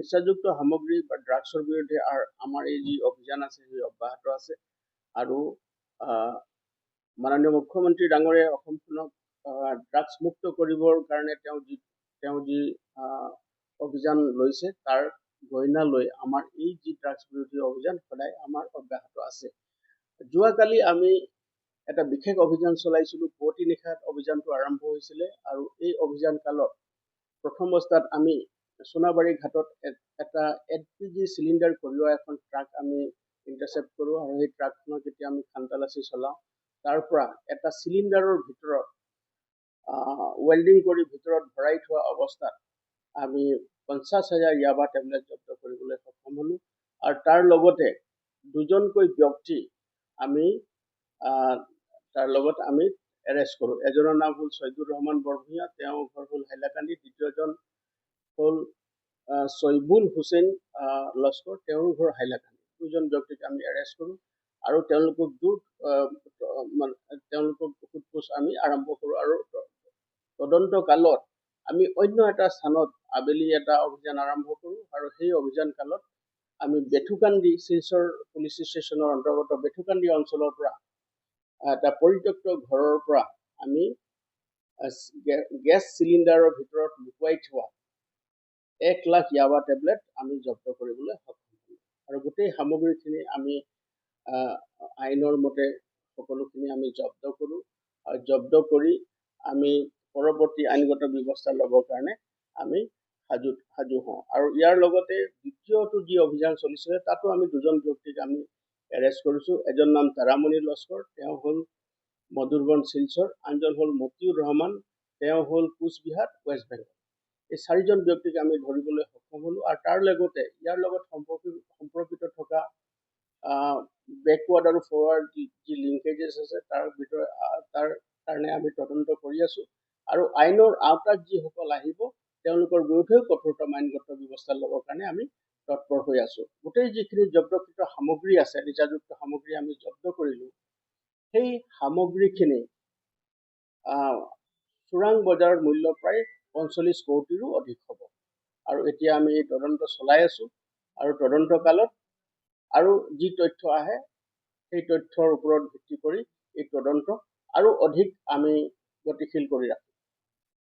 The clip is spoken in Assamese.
নিচাযুক্ত সামগ্ৰী বা ড্ৰাগছৰ বিৰুদ্ধে আমাৰ এই যি অভিযান আছে সেই অব্যাহত আছে। আৰু মাননীয় মুখ্যমন্ত্ৰী ডাঙৰীয়াই অসমখনক ড্ৰাগছ মুক্ত কৰিবৰ কাৰণে তেওঁ যি তেওঁ যি অভিযান লৈছে তাৰ গৰিহণা লৈ আমাৰ এই যি ড্ৰাগছ বিৰোধী অভিযান সদায় আমাৰ অব্যাহত আছে। যোৱাকালি আমি এটা বিশেষ অভিযান চলাইছিলো পুৱতি নিশাত অভিযানটো আৰম্ভ হৈছিলে। আৰু এই অভিযান কালত প্ৰথম অৱস্থাত আমি সোণাবাৰী ঘাটত এটা এল পি জি চিলিণ্ডাৰ কঢ়িওৱা এখন ট্ৰাক আমি ইণ্টাৰচেপ্ট কৰোঁ আৰু সেই ট্ৰাকখনত যেতিয়া আমি খানতালাচি চলাওঁ তাৰ পৰা এটা চিলিণ্ডাৰৰ ভিতৰত ৱেল্ডিং কৰি ভিতৰত ভৰাই থোৱা অৱস্থাত আমি পঞ্চাছ হাজাৰ ইয়াবা টেবলেট জব্দ কৰিবলৈ সক্ষম হ'লোঁ আৰু তাৰ লগতে দুজনকৈ ব্যক্তি আমি তাৰ লগত আমি এৰেষ্ট কৰোঁ। এজনৰ নাম হ'ল ছৈদুৰ ৰহমান বৰভূঞা তেওঁৰ ঘৰ হ'ল হাইলাকান্দি দ্বিতীয়জন হ'ল ছৈবুল হুছেইন লস্কৰ তেওঁৰ ঘৰ হাইলাকান্দি। দুজন ব্যক্তিক আমি এৰেষ্ট কৰোঁ আৰু তেওঁলোকক মানে তেওঁলোকক সোধ পোছ আমি আৰম্ভ কৰোঁ আৰু তদন্ত কালত আমি অন্য এটা স্থানত আবেলি এটা অভিযান আৰম্ভ কৰোঁ আৰু সেই অভিযান কালত আমি বেথুকান্দি শিলচৰ পুলিচ ষ্টেচনৰ অন্তৰ্গত বেথুকান্দি অঞ্চলৰ পৰা এটা পৰিত্যক্ত ঘৰৰ পৰা আমি গেছ চিলিণ্ডাৰৰ ভিতৰত লুকুৱাই থোৱা এক লাখ ইয়াবা টেবলেট আমি জব্দ কৰিবলৈ সক্ষম হ'লোঁ। আৰু গোটেই সামগ্ৰীখিনি আমি আইনৰ মতে সকলোখিনি আমি জব্দ কৰোঁ। আৰু জব্দ কৰি আমি পৰৱৰ্তী আইনগত ব্যৱস্থা ল'বৰ কাৰণে আমি সাজু সাজু হওঁ। আৰু ইয়াৰ লগতে দ্বিতীয়টো যি অভিযান চলিছিলে তাতো আমি দুজন ব্যক্তিক আমি এৰেষ্ট কৰিছোঁ। এজন নাম তাৰামণি লস্কৰ তেওঁ হ'ল মধুৰবন শিলচৰ। আনজন হ'ল মতিউৰ ৰহমান তেওঁ হ'ল কোচবিহাৰ ৱেষ্ট বেংগল। এই চাৰিজন ব্যক্তিক আমি ধৰিবলৈ সক্ষম হ'লোঁ আৰু তাৰ লগতে ইয়াৰ লগত সম্পৰ্কিত সম্পৰ্কিত থকা বেকৱাৰ্ড আৰু ফৰৱাৰ্ড যি লিংকেজেছ আছে তাৰ ভিতৰত তাৰ কাৰণে আমি তদন্ত কৰি আছোঁ। আৰু আইনৰ আওতাত যিসকল আহিব তেওঁলোকৰ বিৰুদ্ধেও কঠোৰতম আইনগত ব্যৱস্থা ল'বৰ কাৰণে আমি তৎপৰ হৈ আছোঁ। গোটেই যিখিনি জব্দকৃত সামগ্ৰী আছে নিচাযুক্ত সামগ্ৰী আমি জব্দ কৰিলোঁ সেই সামগ্ৰীখিনি চোৰাং বজাৰৰ মূল্য প্ৰায় পঞ্চল্লিছ কোটিৰো অধিক হ'ব। আৰু এতিয়া আমি এই তদন্ত চলাই আছোঁ। আৰু তদন্ত কালত আৰু যি তথ্য আহে সেই তথ্যৰ ওপৰত ভিত্তি কৰি এই তদন্ত আৰু অধিক আমি গতিশীল কৰি ৰাখিম।